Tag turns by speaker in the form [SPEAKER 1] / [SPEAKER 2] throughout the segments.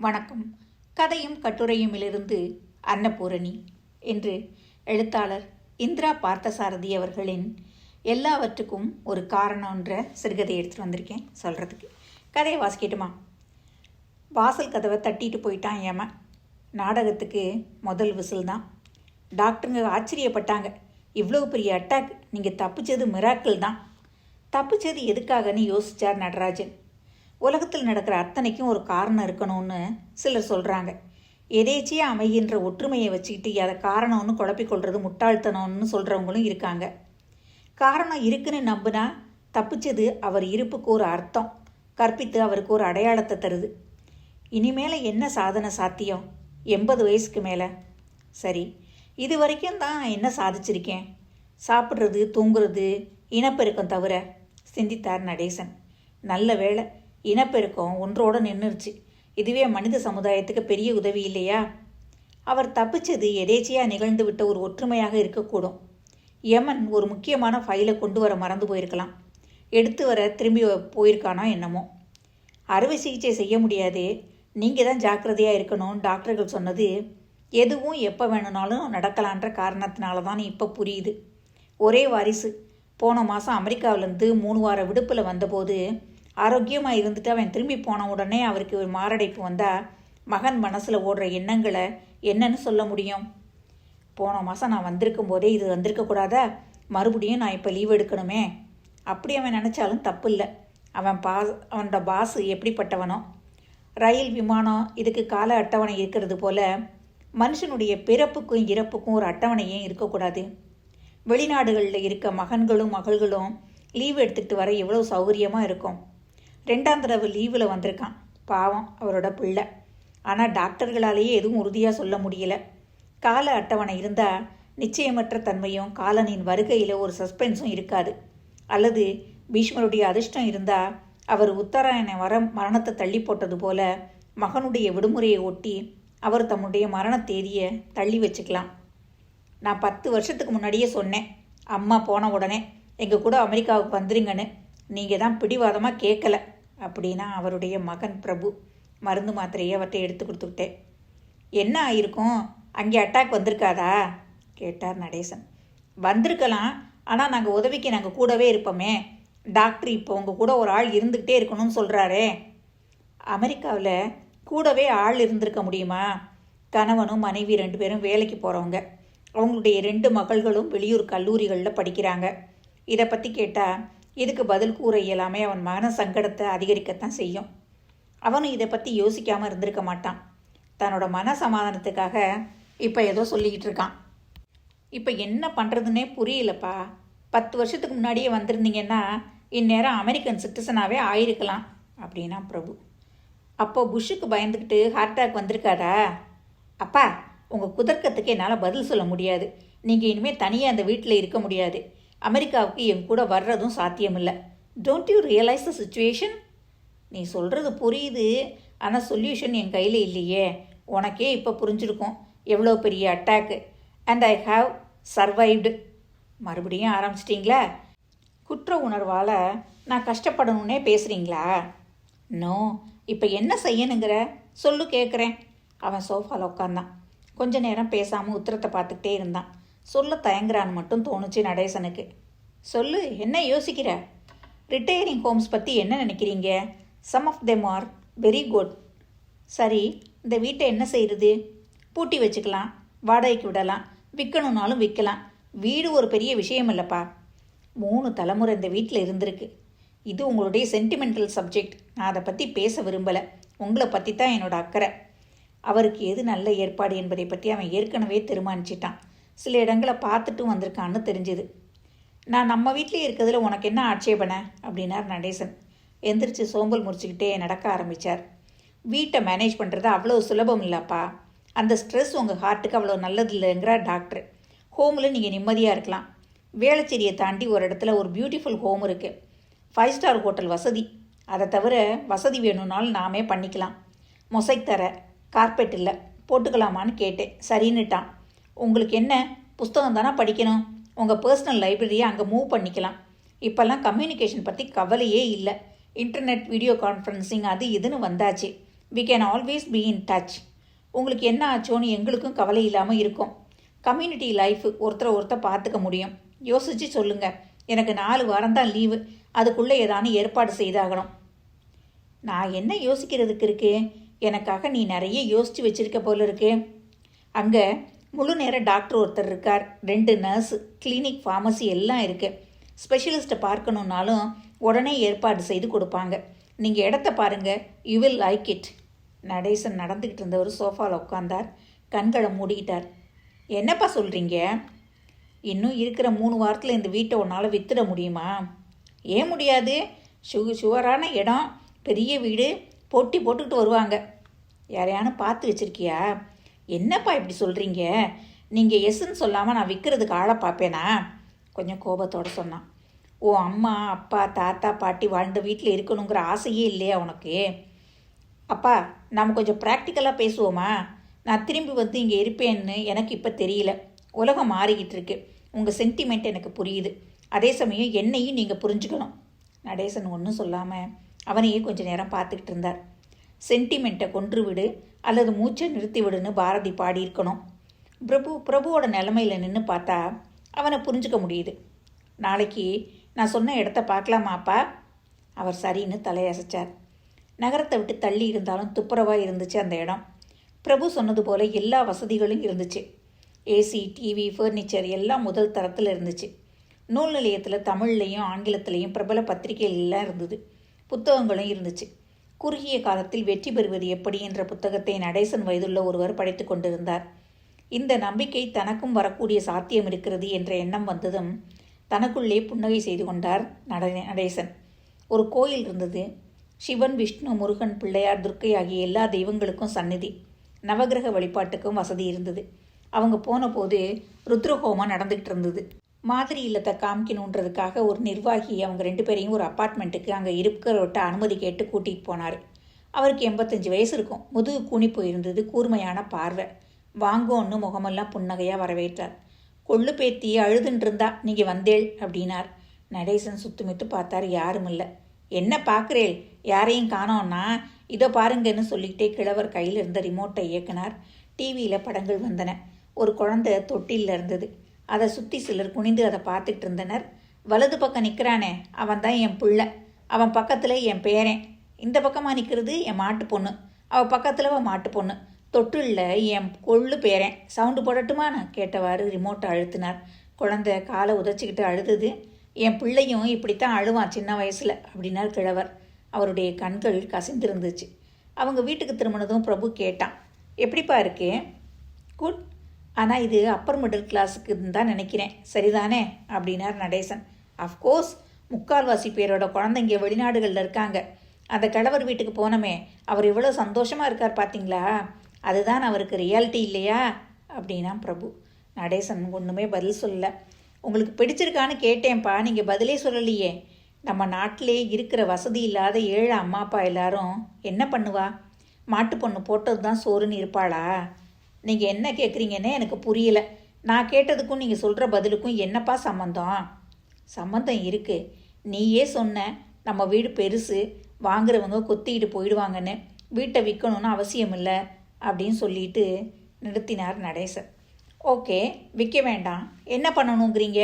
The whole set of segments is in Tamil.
[SPEAKER 1] வணக்கம். கதையும் கட்டுரையுமிலிருந்து அன்னபூரணி என்று எழுத்தாளர் இந்திரா பார்த்தசாரதி அவர்களின் எல்லாவற்றுக்கும் ஒரு காரணம்ன்ற சிறுகதை எடுத்துகிட்டு வந்திருக்கேன் சொல்கிறதுக்கு கதையை வாசிக்கட்டுமா? வாசல் கதவை தட்டிட்டு போயிட்டான் ஏமா. நாடகத்துக்கு முதல் விசில் தான் டாக்டருங்க ஆச்சரியப்பட்டாங்க. இவ்வளோ பெரிய அட்டாக் நீங்கள் தப்பிச்சது மிராக்கிள் தான். தப்பிச்சது எதுக்காகன்னு யோசிச்சார் நடராஜன். உலகத்தில் நடக்கிற அத்தனைக்கும் ஒரு காரணம் இருக்கணும்னு சிலர் சொல்கிறாங்க எதேச்சியாக அமைகின்ற ஒற்றுமையை வச்சுக்கிட்டு அதை காரணம்னு குழப்பிக்கொள்வது முட்டாள்தனம்னு சொல்கிறவங்களும் இருக்காங்க. காரணம் இருக்குன்னு நம்பினா தப்பிச்சது அவர் இருப்புக்கு ஒரு அர்த்தம் கற்பித்து அவருக்கு ஒரு அடையாளத்தை தருது. இனிமேல் என்ன சாதனை சாத்தியம்? எண்பது வயசுக்கு மேலே. சரி இது வரைக்கும் தான் என்ன சாதிச்சிருக்கேன்? சாப்பிட்றது தூங்குறது இனப்பெருக்கம் தவிர சிந்தித்தார் நடேசன். நல்ல வேளை இனப்பெருக்கம் ஒன்றோட நின்றுருச்சு இதுவே மனித சமுதாயத்துக்கு பெரிய உதவி இல்லையா? அவர் தப்பிச்சது எதேச்சியாக நிகழ்ந்து விட்ட ஒரு ஒற்றுமையாக இருக்கக்கூடும். யமன் ஒரு முக்கியமான ஃபைலை கொண்டு வர மறந்து போயிருக்கலாம். எடுத்து வர திரும்பி போயிருக்கானோ என்னமோ. அறுவை சிகிச்சை செய்ய முடியாது. நீங்கள் தான் ஜாக்கிரதையாக இருக்கணும் டாக்டர்கள் சொன்னது. எதுவும் எப்போ வேணும்னாலும் நடக்கலான்ற காரணத்தினால தான் இப்போ புரியுது. ஒரே வாரிசு. போன மாதம் அமெரிக்காவிலேருந்து மூணு வார விடுப்பில் வந்தபோது ஆரோக்கியமாக இருந்துட்டு அவன் திரும்பி போன உடனே அவருக்கு ஒரு மாரடைப்பு வந்தால் மகன் மனசில் ஓடுற எண்ணங்களை என்னன்னு சொல்ல முடியும்? போன மாதம் நான் வந்திருக்கும் போதே இது வந்திருக்கக்கூடாதா மறுபடியும் நான் இப்போ லீவ் எடுக்கணுமே. அப்படி அவன் நினச்சாலும் தப்பு இல்லை அவன் பா அவனோட பாசு எப்படிப்பட்டவனோ. ரயில் விமானம் இதுக்கு கால அட்டவணை இருக்கிறது போல மனுஷனுடைய பிறப்புக்கும் இறப்புக்கும் ஒரு அட்டவணை ஏன் இருக்கக்கூடாது? வெளிநாடுகளில் இருக்க மகன்களும் மகள்களும் லீவ் எடுத்துக்கிட்டு வர எவ்வளோ சௌகரியமாக இருக்கும்? ரெண்டாம் தடவை லீவில் வந்திருக்கான். பாவம் அவரோட பிள்ளை. ஆனால் டாக்டர்களாலேயே எதுவும் உறுதியாக சொல்ல முடியல. கால அட்டவணை இருந்தால் நிச்சயமற்ற தன்மையும் காலனின் வருகையில் ஒரு சஸ்பென்ஸும் இருக்காது. அல்லது பீஷ்மருடைய அதிர்ஷ்டம் இருந்தால் அவர் உத்தராயண வர மரணத்தை தள்ளி போட்டது போல மகனுடைய விடுமுறையை ஒட்டி அவர் தம்முடைய மரண தேதியை தள்ளி வச்சுக்கலாம். நான் பத்து வருஷத்துக்கு முன்னாடியே சொன்னேன். அம்மா போன உடனே எங்கள் கூட அமெரிக்காவுக்கு வந்துருங்கன்னு. நீங்கள் தான் பிடிவாதமாக கேட்கல அப்படின்னா அவருடைய மகன் பிரபு. மருந்து மாத்திரையை அவர்கிட்ட எடுத்து கொடுத்துக்கிட்டேன் என்ன ஆயிருக்கும்? அங்கே அட்டாக் வந்திருக்காதா? கேட்டார் நடேசன். வந்திருக்கலாம். ஆனால் நாங்கள் உதவிக்கு நாங்கள் கூடவே இருப்போமே. டாக்டர் இப்போ உங்கள் கூட ஒரு ஆள் இருந்துக்கிட்டே இருக்கணும்னு சொல்கிறாரே அமெரிக்காவில் கூடவே ஆள் இருந்திருக்க முடியுமா? கணவனும் மனைவி ரெண்டு பேரும் வேலைக்கு போகிறவங்க அவங்களுடைய ரெண்டு மகள்களும் வெளியூர் கல்லூரிகளில் படிக்கிறாங்க. இதை பற்றி கேட்டால் இதுக்கு பதில் கூற இயலாமே? அவன் மன சங்கடத்தை அதிகரிக்கத்தான் செய்யும். அவனும் இதை பற்றி யோசிக்காமல் இருந்திருக்க மாட்டான். தன்னோட மன சமாதானத்துக்காக இப்போ ஏதோ சொல்லிக்கிட்டு இருக்கான். இப்போ என்ன பண்ணுறதுன்னே புரியலப்பா. பத்து வருஷத்துக்கு முன்னாடியே வந்திருந்தீங்கன்னா இந்நேரம் அமெரிக்கன் சிட்டிசனாகவே ஆயிருக்கலாம் அப்படின்னா பிரபு. அப்போ புஷ்ஷுக்கு பயந்துக்கிட்டு ஹார்ட் அட்டாக் வந்திருக்காதா அப்பா உங்கள் குதர்க்கத்துக்கு என்னால் பதில் சொல்ல முடியாது. நீங்கள் இனிமேல் தனியாக அந்த வீட்டில் இருக்க முடியாது. அமெரிக்காவுக்கு என் கூட வர்றதும் சாத்தியமில்லை. Don't you realise the situation நீ சொல்கிறது புரியுது. ஆனால் சொல்யூஷன் என் கையில் இல்லையே. உனக்கே இப்போ புரிஞ்சிருக்கும். எவ்வளோ பெரிய attack and I have survived மறுபடியும் ஆரம்பிச்சிட்டிங்களா? குற்ற உணர்வால் நான் கஷ்டப்படணுன்னே பேசுகிறீங்களா நோ இப்போ என்ன செய்யணுங்கிற? சொல்லு கேட்குறேன் அவன் சோஃபாவில் உட்காந்தான் கொஞ்ச நேரம் பேசாமல் உத்தரத்தை பார்த்துக்கிட்டே இருந்தான். சொல்ல தயங்குறான்னு மட்டும் தோணுச்சு நடேசனுக்கு. சொல்லு என்ன யோசிக்கிற? ரிட்டையரிங் ஹோம்ஸ் பற்றி என்ன நினைக்கிறீங்க? Some of them are very good சரி இந்த வீட்டை என்ன செய்கிறது பூட்டி வச்சுக்கலாம் வாடகைக்கு விடலாம் விற்கணுன்னாலும் விற்கலாம். வீடு ஒரு பெரிய விஷயம் இல்லைப்பா. மூணு தலைமுறை இந்த வீட்டில் இருந்திருக்கு. இது உங்களுடைய சென்டிமெண்டல் சப்ஜெக்ட் நான் அதை பற்றி பேச விரும்பலை. உங்களை பற்றி தான் என்னோடய அக்கறை. அவருக்கு எது நல்ல ஏற்பாடு என்பதை பற்றி அவன் ஏற்கனவே தீர்மானிச்சிட்டான். சில இடங்களை பார்த்துட்டும் வந்திருக்கான்னு தெரிஞ்சுது. நான் நம்ம வீட்டிலே இருக்கிறதுல உனக்கு என்ன ஆட்சேபனை? அப்படின்னார் நடேசன். எந்திரிச்சு சோம்பல் முறிச்சுக்கிட்டே நடக்க ஆரம்பித்தார் வீட்டை மேனேஜ் பண்ணுறது அவ்வளோ சுலபம் இல்லைப்பா. அந்த ஸ்ட்ரெஸ் உங்கள் ஹார்ட்டுக்கு அவ்வளோ நல்லது இல்லைங்கிறார் டாக்டர் ஹோமில் நீங்கள் நிம்மதியாக இருக்கலாம். வேளச்சேரியை தாண்டி ஒரு இடத்துல ஒரு பியூட்டிஃபுல் ஹோம் இருக்குது ஃபைவ் ஸ்டார் ஹோட்டல் வசதி. அதை தவிர வசதி வேணும்னாலும் நாமே பண்ணிக்கலாம். மொசைக் தர கார்பெட் இல்லை போட்டுக்கலாமான்னு கேட்டேன். சரின்னுட்டான். உங்களுக்கு என்ன? புஸ்தகம் தானே படிக்கணும். உங்கள் பர்சனல் லைப்ரரியை அங்கே மூவ் பண்ணிக்கலாம். இப்போல்லாம் கம்யூனிகேஷன் பற்றி கவலையே இல்லை. இன்டர்நெட் வீடியோ கான்ஃபரன்சிங் அது இதுன்னு வந்தாச்சு. We can always be in touch உங்களுக்கு என்ன ஆச்சோன்னு எங்களுக்கும் கவலை இல்லாமல் இருக்கும். கம்யூனிட்டி லைஃப் ஒருத்தரை ஒருத்தர் பார்த்துக்க முடியும். யோசிச்சு சொல்லுங்கள் எனக்கு நாலு வாரம் தான் லீவு அதுக்குள்ளே ஏதானு ஏற்பாடு செய்தாகணும். நான் என்ன யோசிக்கிறதுக்கு இருக்கு எனக்காக நீ நிறைய யோசித்து வச்சிருக்க போல இருக்கு. அங்கே முழு நேர டாக்டர் ஒருத்தர் இருக்கார் ரெண்டு நர்ஸ் கிளினிக் ஃபார்மசி எல்லாம் இருக்குது ஸ்பெஷலிஸ்ட்டை பார்க்கணுன்னாலும் உடனே ஏற்பாடு செய்து கொடுப்பாங்க. நீங்கள் இடத்த பாருங்க you will like it Natesan நடந்துக்கிட்டு இருந்தவர் சோஃபாவில் உட்காந்தார் கண்களை மூடிக்கிட்டார். என்னப்பா சொல்கிறீங்க இன்னும் இருக்கிற மூணு வாரத்தில் இந்த வீட்டை உன்னால் வித்துட முடியுமா? ஏன் முடியாது? சு சுவரான இடம் பெரிய வீடு போட்டி போட்டுக்கிட்டு வருவாங்க. யாரையானு பார்த்து வச்சுருக்கியா? என்னப்பா இப்படி சொல்கிறீங்க நீங்கள் எஸ்ன்னு சொல்லாமல் நான் விற்கிறதுக்கு ஆளை பார்ப்பேனா? கொஞ்சம் கோபத்தோடு சொன்னான். ஓ அம்மா அப்பா தாத்தா பாட்டி வாழ்ந்த வீட்டில் இருக்கணுங்கிற ஆசையே இல்லையா உனக்கு? அப்பா நாம் கொஞ்சம் ப்ராக்டிக்கலாக பேசுவோமா? நான் திரும்பி வந்து இங்கே இருப்பேன்னு எனக்கு இப்போ தெரியல. உலகம் மாறிக்கிட்டு இருக்கு. உங்கள் சென்டிமெண்ட் எனக்கு புரியுது. அதே சமயம் என்னையும் நீங்கள் புரிஞ்சுக்கணும். நடேசன் ஒன்றும் சொல்லாமல் அவனையே கொஞ்சம் நேரம் பார்த்துக்கிட்டு இருந்தார். சென்டிமெண்ட்டை கொன்றுவிடு அல்லது மூச்சை நிறுத்திவிடுன்னு பாரதி பாடியிருக்கணும். பிரபு பிரபுவோட நிலமையில் நின்று பார்த்தா அவனை புரிஞ்சுக்க முடியுது. நாளைக்கு நான் சொன்ன இடத்த பார்க்கலாமாப்பா அவர் சரின்னு தலையசைச்சார். நகரத்தை விட்டு தள்ளி இருந்தாலும் துப்புரவாக இருந்துச்சு அந்த இடம். பிரபு சொன்னது போல் எல்லா வசதிகளும் இருந்துச்சு. ஏசி டிவி ஃபர்னிச்சர் எல்லாம் முதல் தரத்தில் இருந்துச்சு. நூல் நிலையத்தில் தமிழ்லையும் ஆங்கிலத்திலையும் பிரபல பத்திரிகைகள்லாம் இருந்தது. புத்தகங்களும் இருந்துச்சு. குறுகிய காலத்தில் வெற்றி பெறுவது எப்படி என்ற புத்தகத்தை நடேசன் வயதுள்ள ஒருவர் படித்து கொண்டிருந்தார். இந்த நம்பிக்கை தனக்கும் வரக்கூடிய சாத்தியம் இருக்கிறது என்ற எண்ணம் வந்ததும் தனக்குள்ளே புன்னகை செய்து கொண்டார் நட நடேசன். ஒரு கோயில் இருந்தது. சிவன் விஷ்ணு முருகன் பிள்ளையார் துர்க்கை ஆகிய எல்லா தெய்வங்களுக்கும் சந்நிதி. நவகிரக வழிபாட்டுக்கும் வசதி இருந்தது. அவங்க போன போது ருத்ரஹோமம் நடந்துகிட்டு இருந்தது. மாதிரி இல்லத்தை காமிக்கணுன்றதுக்காக ஒரு நிர்வாகி அவங்க ரெண்டு பேரையும் ஒரு அப்பார்ட்மெண்ட்டுக்கு அங்கே இருக்கிறவர்கிட்ட அனுமதி கேட்டு கூட்டிகிட்டு போனார். அவருக்கு எண்பத்தஞ்சு வயசு இருக்கும். முதுகு கூனி போயிருந்தது கூர்மையான பார்வை. வாங்கோன்னு முகமெல்லாம் புன்னகையாக வரவேற்றார். கொள்ளு பேத்தி அழுதுன்னு இருந்தா நீங்கள் வந்தேள் அப்படின்னார். நடேசன் சுத்துமித்து பார்த்தார். யாரும் இல்லை என்ன பார்க்குறேள்? யாரையும் காணோன்னா இதோ பாருங்கன்னு சொல்லிக்கிட்டே கிழவர் கையில் இருந்த ரிமோட்டை இயக்குனார் டிவியில் படங்கள் வந்தன. ஒரு குழந்தை தொட்டிலில் இருந்தது. அதை சுற்றி சிலர் குனிந்து அதை பார்த்துக்கிட்டு இருந்தனர். வலது பக்கம் நிற்கிறானே அவன் தான் என் பிள்ளை. அவன் பக்கத்தில் என் பேரன். இந்த பக்கமாக நிற்கிறது என் மாட்டு பொண்ணு. அவள் பக்கத்தில் அவன் மாட்டு பொண்ணு. தொட்டிலில் என் கொள்ளு பேரன். சவுண்டு போடட்டுமா? நான் கேட்டவாறு ரிமோட்டை அழுத்தினார். குழந்தை காலை உதச்சிக்கிட்டு அழுதுது. என் பிள்ளையும் இப்படித்தான் அழுவான் சின்ன வயசில் அப்படின்னார் கிழவர். அவருடைய கண்கள் கசிந்திருந்துச்சு. அவங்க வீட்டுக்கு திரும்பினதும் பிரபு கேட்டான் எப்படிப்பா இருக்கு? குட். ஆனால் இது அப்பர் மிடில் கிளாஸுக்கு தான் நினைக்கிறேன். சரிதானே? அப்படின்னார் நடேசன். அஃப்கோர்ஸ் முக்கால்வாசி பேரோட குழந்தைங்க வெளிநாடுகளில் இருக்காங்க. அந்த கணவர் வீட்டுக்கு போனோமே அவர் எவ்வளோ சந்தோஷமாக இருக்கார் பார்த்தீங்களா அதுதான் அவருக்கு ரியாலிட்டி இல்லையா? அப்படின்னா பிரபு. நடேசன் ஒன்றுமே பதில் சொல்லல. உங்களுக்கு பிடிச்சிருக்கான்னு கேட்டேன்ப்பா நீங்கள் பதிலே சொல்லலையே. நம்ம நாட்டிலே இருக்கிற வசதி இல்லாத ஏழு அம்மா அப்பா எல்லாரும் என்ன பண்ணுவா? மாட்டு பொண்ணு போட்டது தான் சோறுன்னு இருப்பாளா? நீங்கள் என்ன கேட்குறீங்கன்னே எனக்கு புரியல. நான் கேட்டதுக்கும் நீங்கள் சொல்கிற பதிலுக்கும் என்னப்பா சம்மந்தம் சம்மந்தம் இருக்குது நீயே சொன்ன நம்ம வீடு பெருசு வாங்குறவங்க கொத்திக்கிட்டு போயிடுவாங்கன்னு வீட்டை விற்கணும்னு அவசியம் இல்லை அப்படின்னு சொல்லிட்டு நிறுத்தினார் நடேசன். ஓகே விற்க வேண்டாம். என்ன பண்ணணுங்கிறீங்க?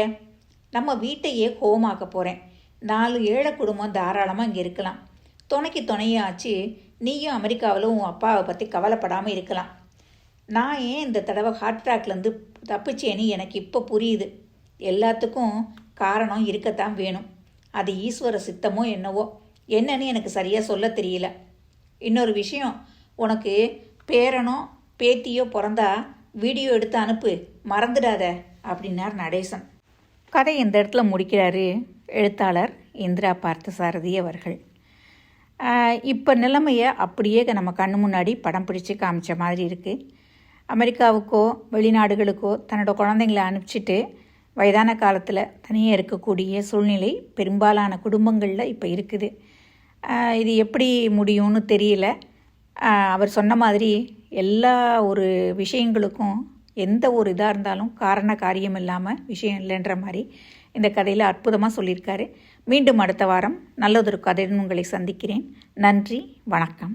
[SPEAKER 1] நம்ம வீட்டையே ஹோமாக்க போகிறேன் நாலு ஏழை குடும்பம் தாராளமாக இங்கே இருக்கலாம். துணைக்கு துணையாச்சு நீயும் அமெரிக்காவில் உன் அப்பாவை பற்றி கவலைப்படாமல் இருக்கலாம். நான் ஏன் இந்த தடவை ஹார்ட் அட்டாக்லேருந்து தப்பிச்சேன்னு எனக்கு இப்போ புரியுது. எல்லாத்துக்கும் காரணம் இருக்கத்தான் வேணும். அது ஈஸ்வர சித்தமோ என்னவோ? என்னன்னு எனக்கு சரியாக சொல்ல தெரியல. இன்னொரு விஷயம் உனக்கு பேரனோ பேத்தியோ பிறந்தா வீடியோ எடுத்து அனுப்பு மறந்துடாத அப்படின்னார் நடேசன். கதை இந்த இடத்துல முடிக்கிறாரு எழுத்தாளர் இந்திரா பார்த்தசாரதி அவர்கள். இப்போ நிலைமையை அப்படியே நம்ம கண்ணு முன்னாடி படம் பிடிச்சு காமிச்ச மாதிரி இருக்குது அமெரிக்காவுக்கோ வெளிநாடுகளுக்கோ தன்னோட குழந்தைங்கள அனுப்பிச்சிட்டு வயதான காலத்தில் தனியாக இருக்கக்கூடிய சூழ்நிலை பெரும்பாலான குடும்பங்களில் இப்போ இருக்குது. இது எப்படி முடியும்னு தெரியல. அவர் சொன்ன மாதிரி எல்லா ஒரு விஷயங்களுக்கும் எந்த ஒரு இதாக இருந்தாலும் காரண காரியம் இல்லாமல் விஷயம் இல்லைன்ற மாதிரி இந்த கதையில் அற்புதமாக சொல்லியிருக்காரு. மீண்டும் அடுத்த வாரம் நல்லதொரு கதையுடன் உங்களை சந்திக்கிறேன். நன்றி வணக்கம்.